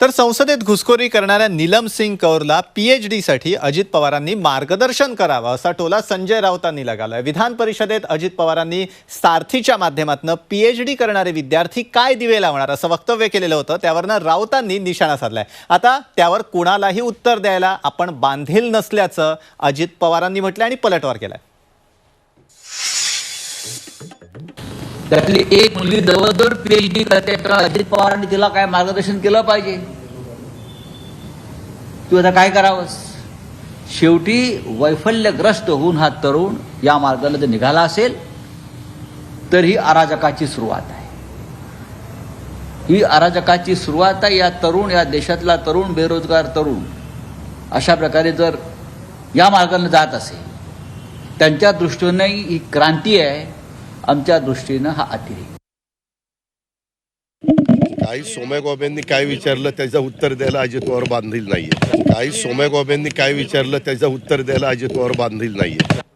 तर संसदेत घुसखोरी करणाऱ्या नीलम सिंग कौरला पीएच डीसाठी अजित पवारांनी मार्गदर्शन करावं असा टोला संजय राऊतांनी लगावलाय विधान परिषदेत अजित पवारांनी सारथीच्या माध्यमातून पीएच डी करणारे विद्यार्थी काय दिवे लावणार असं वक्तव्य केलेलं होतं त्यावरनं राऊतांनी निशाणा साधलाय. आता त्यावर कुणालाही उत्तर द्यायला आपण बांधील नसल्याचं अजित पवारांनी म्हटलं आणि पलटवार केलाय. त्यातली एक मुलगी जवळजवळ पीएचडी करते तर अजित पवारांनी तिला काय मार्गदर्शन केलं पाहिजे? तू आता काय करावंस? शेवटी वैफल्यग्रस्त होऊन हा तरुण या मार्गाला जर निघाला असेल तर ही अराजकाची सुरुवात आहे. ही अराजकाची सुरुवात आहे या तरुण या देशातला तरुण बेरोजगार तरुण अशा प्रकारे जर या मार्गाने जात असेल त्यांच्या दृष्टीने ही क्रांती आहे आमच्या दृष्टीनं हा अतिरेक काही सोम्यागोब्यांनी काय विचारलं त्याचं उत्तर द्यायला अजित पवार बांधील नाहीये. काही सोम्यागोब्यांनी काय विचारलं त्याचं उत्तर द्यायला अजित पवार बांधील नाहीये.